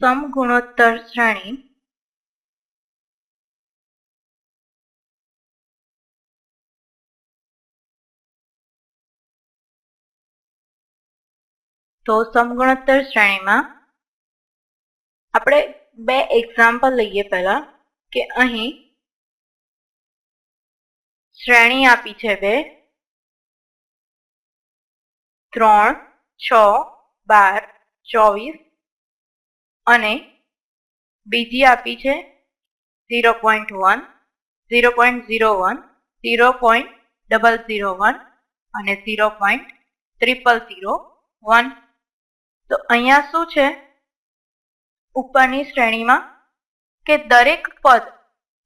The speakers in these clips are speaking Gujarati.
સમગુણોત્તર શ્રેણી તો સમગુણોત્તર શ્રેણીમાં આપણે બે એક્ઝામ્પલ લઈએ પહેલા કે અહીં શ્રેણી આપી છે બે, ત્રણ, છ, બાર, ચોવીસ અને બીજી આપી છે zero point one zero point zero one zero point double zero one અને zero point triple zero one તો અહીંયા શું છે? ઉપરની શ્રેણીમાં કે દરેક પદ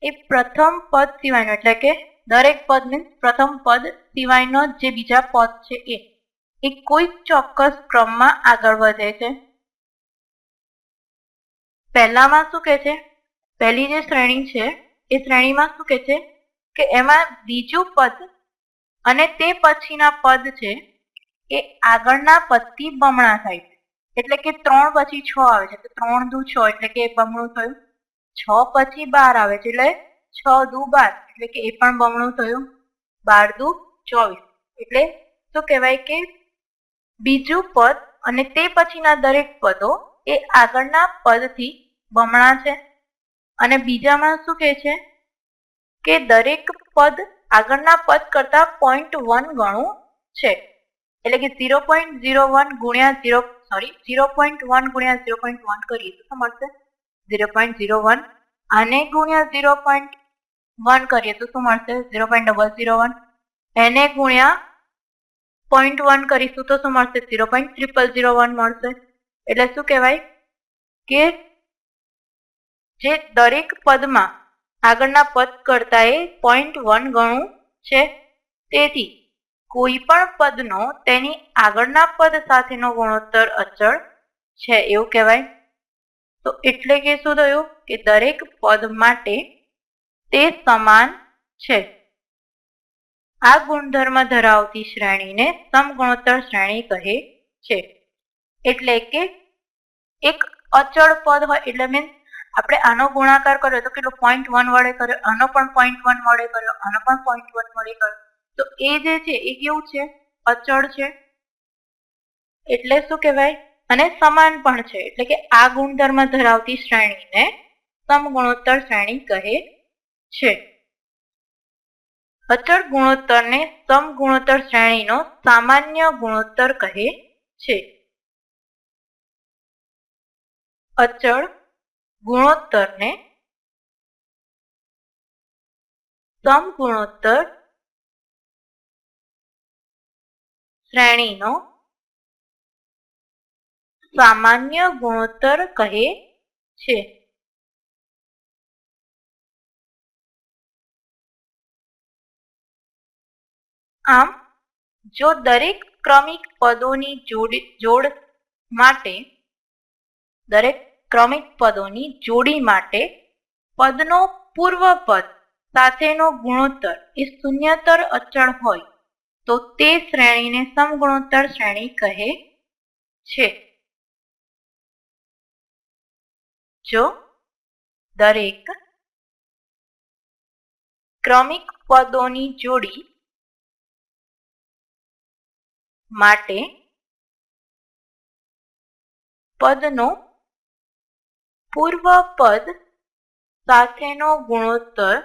એ પ્રથમ પદ સિવાયનો, એટલે કે દરેક પદ મીન્સ પ્રથમ પદ સિવાયનો જે બીજા પદ છે એ એ કોઈ ચોક્કસ ક્રમમાં આગળ વધે છે. પહેલામાં શું કે છે? પહેલી જે શ્રેણી છે, એ શ્રેણીમાં શું કે છે? કે એમાં બીજું પદ અને તે પછીના પદ છે, એ આગળના પદથી બમણા થાય છે. એટલે કે ત્રણ પછી છ આવે છે. ત્રણ દુ છ, એટલે કે બમણું થયું છ પછી બાર આવે છે. એટલે છ દુ બાર, એટલે કે એ પણ બમણું થયું બાર દુ ચોવીસ. એટલે શું કહેવાય કે બીજું પદ અને તે પછીના દરેક પદો એ આગળના પદથી બમણા છે. અને બીજામાં શું કહે છે? કે દરેક પદ આગળના પદ કરતા પોઈન્ટ વન ગણું છે. એટલે કે ઝીરો પોઈન્ટ ઝીરો વન ગુણ્યા zero sorry zero point one ગુણ્યા ઝીરો પોઈન્ટ વન કરીએ તો શું મળશે? ઝીરો પોઈન્ટ ઝીરો વન આને ગુણ્યા ઝીરો પોઈન્ટ વન કરીએ તો શું મળશે? Zero point double zero one એને ગુણ્યા પોઈન્ટ વન કરીશું તો શું મળશે? Zero point triple zero one મળશે. એટલે શું કહેવાય? કે જે દરેક પદમાં આગળના પદ કરતા એ પોઈન્ટ વન ગણું છે. તેથી કોઈ પણ પદનો તેની આગળના પદ સાથેનો ગુણોત્તર અચળ છે એવું કહેવાય. તો એટલે કે શું થયું? કે દરેક પદ માટે તે સમાન છે. આ ગુણધર્મ ધરાવતી શ્રેણીને સમગુણોત્તર શ્રેણી કહે છે. એટલે કે એક અચળ પદ હોય, એટલે મીન્સ આપણે આનો ગુણાકાર કર્યો તો કેટલો? પોઈન્ટ વન વડે કર્યો. આનો પણ પોઈન્ટ વન વડે કર્યો. આનો પણ પોઈન્ટ વન વડે કર્યો. તો એ જે છે એ કેવું છે? અચળ છે. એટલે શું કહેવાય? અને સમાન પણ છે. એટલે કે આ ગુણધર્મ ધરાવતી શ્રેણીને સમગુણોત્તર શ્રેણી કહે છે. અચળ ગુણોત્તરને સમગુણોત્તર શ્રેણીનો સામાન્ય ગુણોત્તર કહે છે. અચળ ગુણોત્તરને સમગુણોત્તર શ્રેણીનો સામાન્ય ગુણોત્તર કહે છે. આમ, જો દરેક ક્રમિક પદોની જોડ જોડ માટે દરેક ક્રમિક પદોની જોડી માટે પદનો પૂર્વ પદ સાથેનો ગુણોત્તર એ શૂન્યતર અચળ હોય તો તે શ્રેણીને સમગુણોત્તર શ્રેણી કહે છે. જો દરેક ક્રમિક પદોની જોડી માટે પદનો પૂર્વ પદ સાથેનો ગુણોત્તર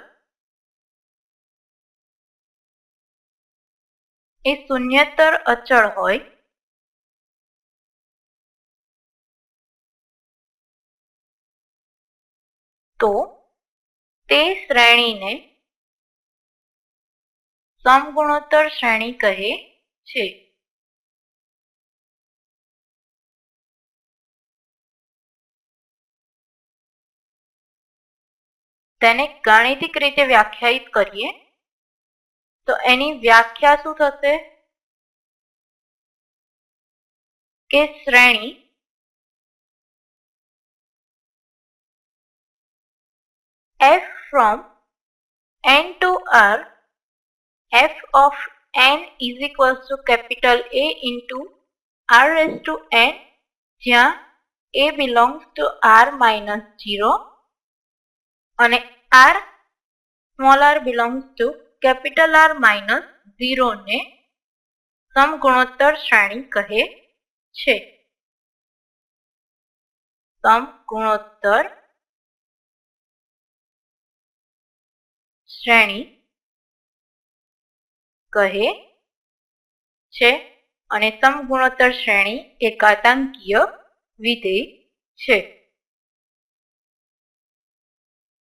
એ શૂન્યતર અચળ હોય. તો તે શ્રેણીને સમગુણોત્તર શ્રેણી કહે છે. તેને ગાણિતિક રીતે વ્યાખ્યાયિત કરીએ તો એની વ્યાખ્યા શું થશે કે શ્રેણી f from n to r f of n is equals to capital A into r raised to n જ્યાં A belongs to R minus zero અને R small r belongs to capital R minus zero ને સમગુણોત્તર શ્રેણી કહે છે. સમગુણોત્તર શ્રેણી કહે છે અને સમગુણોત્તર શ્રેણી એ ઘાતાંકીય વિધેય છે.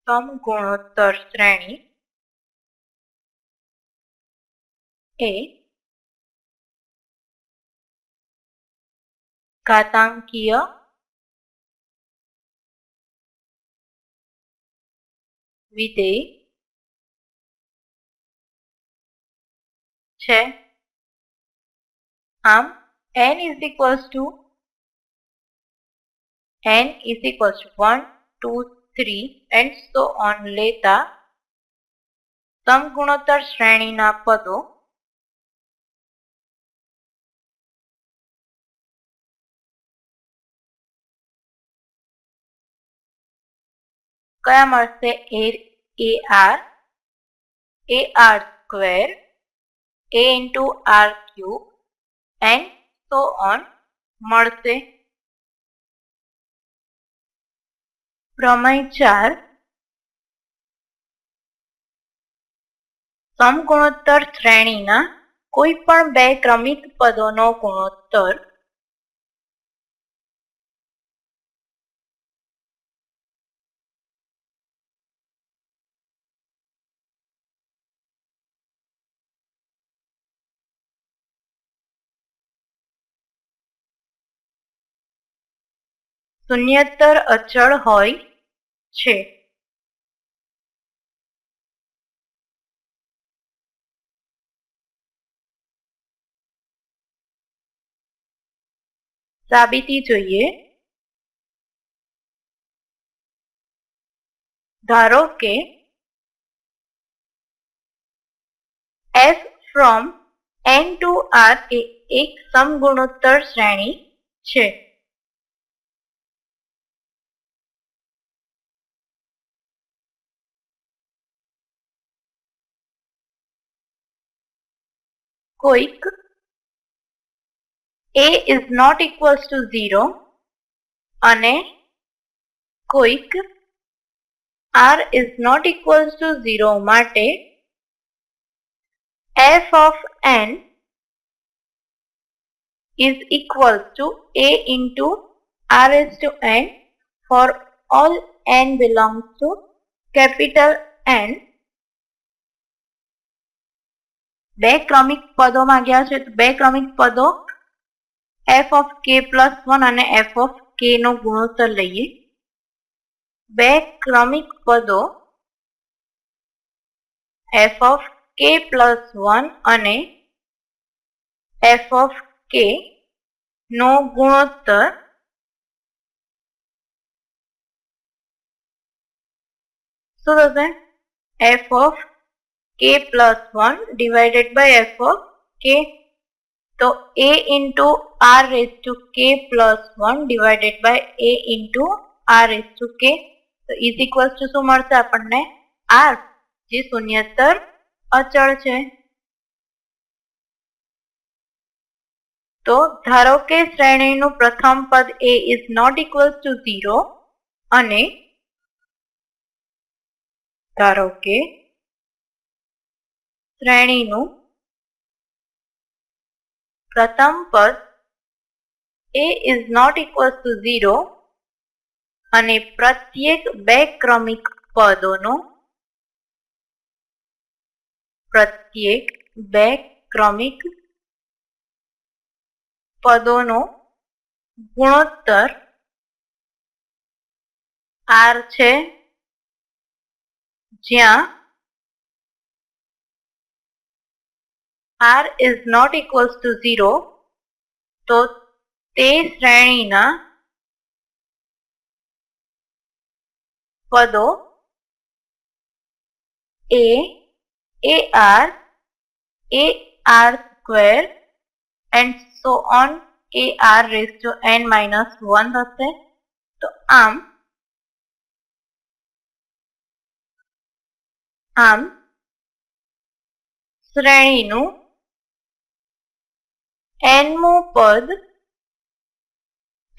સમગુણોત્તર શ્રેણી એ ઘાતાંકીય વિધેય છે આમ n is equals to n is equals to 1, 2, 3 and so on લેતા સમગુણોત્તર શ્રેણીના પદો કયા મળશે? A R A R square, A into R cube and so on મળશે. પ્રમેય ચાર સમગુણોત્તર શ્રેણીના કોઈ પણ બે ક્રમિક પદોનો ગુણોત્તર શૂન્યતર અચળ હોય છે. સાબિતી જોઈએ. ધારો કે F from N to R એ એક સમગુણોત્તર શ્રેણી છે. કોઈક a is not equals to 0 અને કોઈક r is not equals to 0 માટે f of n is equals to a into r is to n for all n belongs to capital N બે ક્રમિક પદો માંગ્યા છે. તો બે ક્રમિક પદો F of K plus one અને એફ ઓફ કે નો ગુણોત્તર લઈએ. બે ક્રમિક પદો F of K plus one અને એફ ઓફ કે નો ગુણોત્તર શું થશે? F of k plus 1 divided by f of k. તો a into r raised to k plus 1 divided by a into r raised to k. તો is equals to શું મળશે આપણને r જે શૂન્યતર અચળ છે તો ધારો કે શ્રેણીનું પ્રથમ પદ a is not equals to 0 અને ધારો કે શ્રેણીનું પ્રથમ પદ A is not equal to zero અને પ્રત્યેક બે ક્રમિક પદોનો પ્રત્યેક બે ક્રમિક પદોનો ગુણોત્તર આર છે. જ્યાં r is not equals to 0 તો તે શ્રેણીના પદો a a r a r square and so on a r raised to n minus 1 થશે તો આમ આમ શ્રેણીનું nમું પદ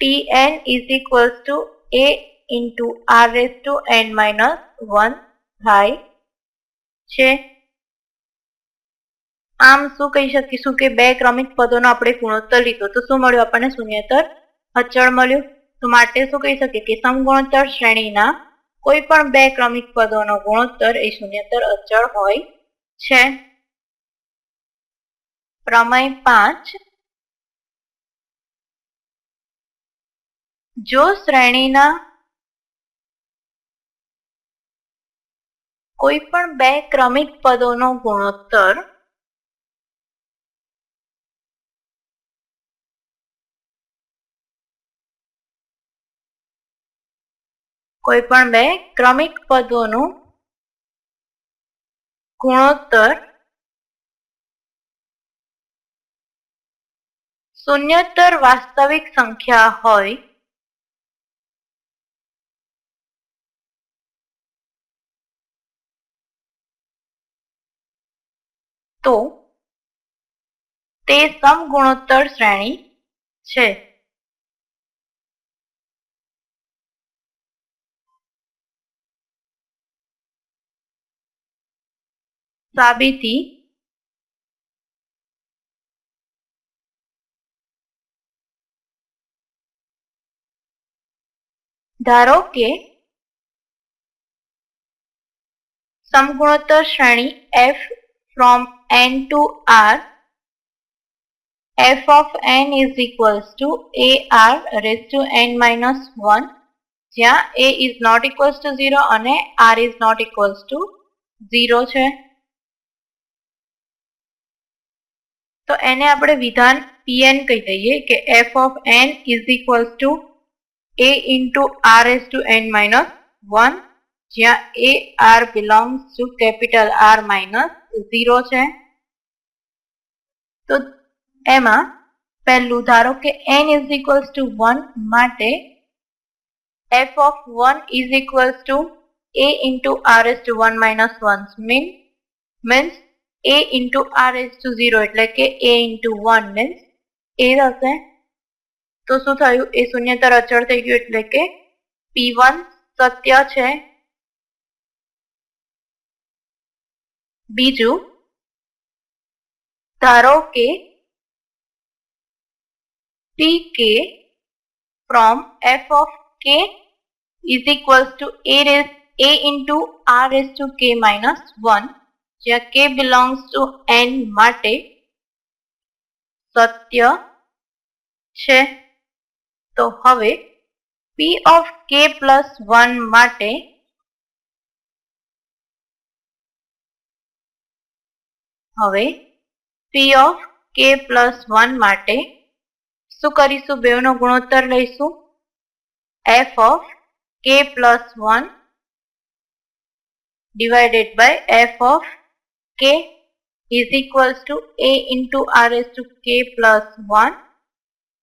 tn is equals to a into r raised to n minus 1 થાય છે આમ શું કહી શકીશું કે બે ક્રમિક પદોનો આપણે ગુણોત્તર લીધો. તો શું મળ્યું આપણને? શૂન્યતર અચળ મળ્યું. તો માટે શું કહી શકીએ કે સમગુણોત્તર શ્રેણીના કોઈ પણ બે ક્રમિક પદોનો ગુણોત્તર એ શૂન્યતર અચળ હોય છે. પ્રમેય પાંચ જો શ્રેણીના કોઈ પણ બે ક્રમિક પદોનો ગુણોત્તર કોઈ પણ બે ક્રમિક પદોનું ગુણોત્તર શૂન્યતર વાસ્તવિક સંખ્યા હોય તો તે સમગુણોત્તર શ્રેણી છે. સાબિતી ધારો કે સમગુણોત્તર શ્રેણી f from n to r f of n is equals to a r raised to n minus 1 જ્યાં a is not equals to 0 અને r is not equals to 0 છે તો એને આપણે વિધાન pn કહી દઈએ કે f of n is equals to a into r raised to n minus 1 જ્યાં a r belongs to capital R minus 0 છે તો એમાં પહેલું ધારો કે n is equals to 1 માટે f of 1 is equals to a into r raised to 1 minus 1 mean means a into r raised to 0 એટલે કે a into 1 means એ થશે તો શું થયું એ શૂન્યતર અચળ થઈ ગયું એટલે કે p1 સત્ય છે બીજું ધારો કે pk from f of k is equals to a raised a into r raised to k minus 1 જ્યાં k belongs to n માટે સત્ય છે તો હવે p of k plus 1 માટે હવે p of k plus 1 માટે શું કરીશું બેવનો ગુણોત્તર લઈશું f of k plus 1 divided by f of k is equals to a into r raised to k plus 1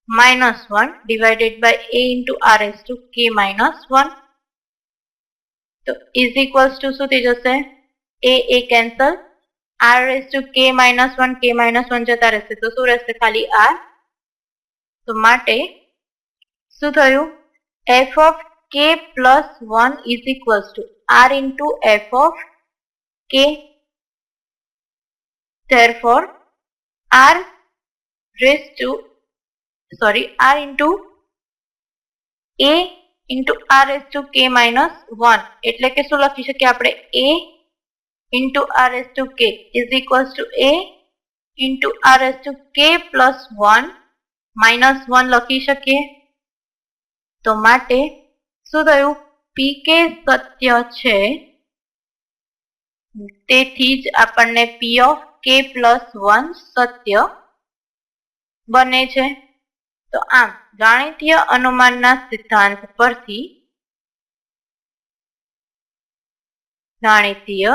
minus 1 divided by a into r raised to k minus 1 તો is equals to શું થઈ જશે a a cancel r raised to k minus 1 k minus 1 જતા રહેશે તો શું રહેશે ખાલી r તો માટે શું થયું f of k plus 1 is equals to r into f of k therefore r raised to sorry r into a into r raised to k minus 1 એટલે કે શું લખી શકીએ આપણે a into r raised to k is equals to a into r raised to k plus 1 minus 1 લખી શકીએ તો માટે શું થયું pk સત્ય છે તેથી જ આપણને p of k plus 1 સત્ય બને છે તો આમ ગાણિતીય અનુમાનના સિદ્ધાંત પરથી ગાણિતીય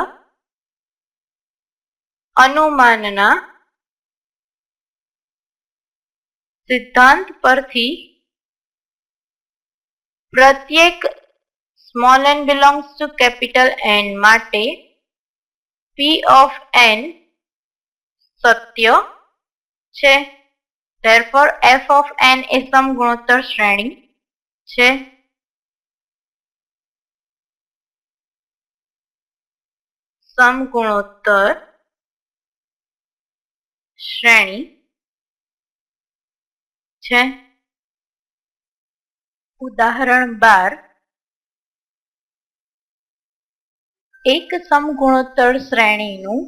અનુમાનના સિદ્ધાંત પરથી પ્રત્યેક small N belongs to capital N માટે પી ઓફ એન સત્ય છે. Therefore, f of n એ સમગુણોત્તર શ્રેણી છે. સમગુણોત્તર શ્રેણી છે. ઉદાહરણ બાર. એક સમગુણોત્તર શ્રેણીનું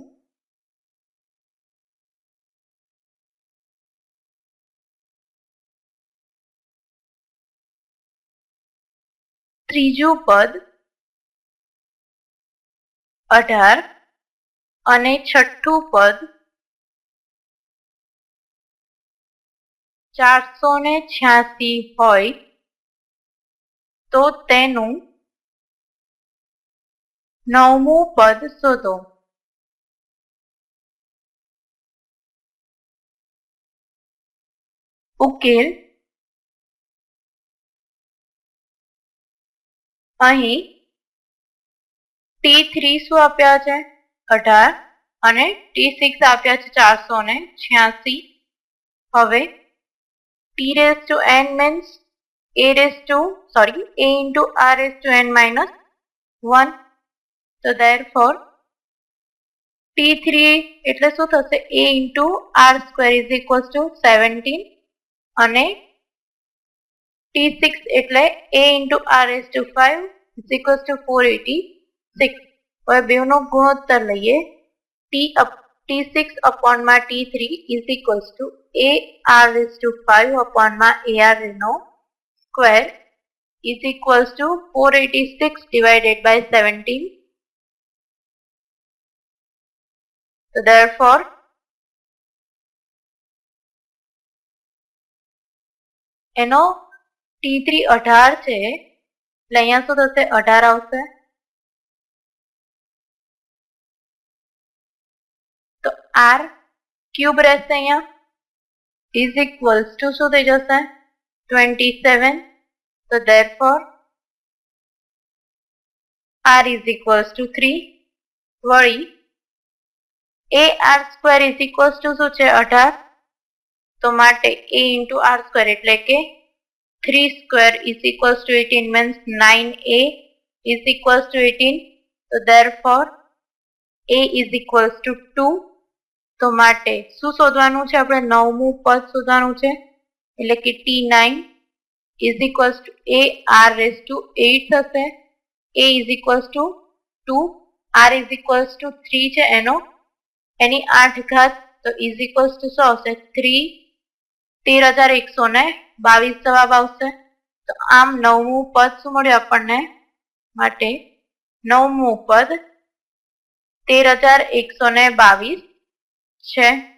ત્રીજું પદ અઢાર અને છઠ્ઠું પદ ચારસો ને છ્યાસી હોય તો તેનું નવમું પદ શોધો. ઉકેલ અહીં ટી થ્રી શું આપ્યા છે? અઢાર અને ટી સિક્સ આપ્યા છે ચારસો ને છ્યાસી હવે t raised to n means a raised to sorry a into r raised to n minus 1 so therefore t3 એટલે શું થશે a into r square is equals to 17 અને t6 એટલે a into r raised to 5 is equals to 486 હવે બેવનો ગુણોત્તર લઈએ t up T6 upon my T3 is equals to AR raised to 5 upon my AR Reno square is equals to 486 divided by 17. So therefore, એનો ટી થ્રી અઢાર છે એટલે અહીંયા શું થશે અઢાર આવશે તો આર ક્યુબ રહેશે અહીંયા ઇઝ ઇક્વલ્સ ટુ શું થઈ જશે twenty seven So therefore, r is equals to 3. વળી A R square is equals to શું છે અઢાર તો માટે એ ઇન્ટુ આર સ્ક્વેર એટલે કે three square is equals to eighteen means nine A is equals to eighteen તો therefore A is equals to two તો માટે શું શોધવાનું છે? આપણે નવમું પદ શોધવાનું છે. એટલે કે T nine is equals to a, r raised to 8 થશે. A is equals to 2 r is equals to 3 છે એનો. એની 8 ઘાત તો is equals to શું આવશે 3 તેર હજાર એકસો ને બાવીસ જવાબ આવશે. તો આમ નવમું પદ શું મળ્યું આપણને? માટે નવમું પદ તેર હજાર એકસો ને બાવીસ છે.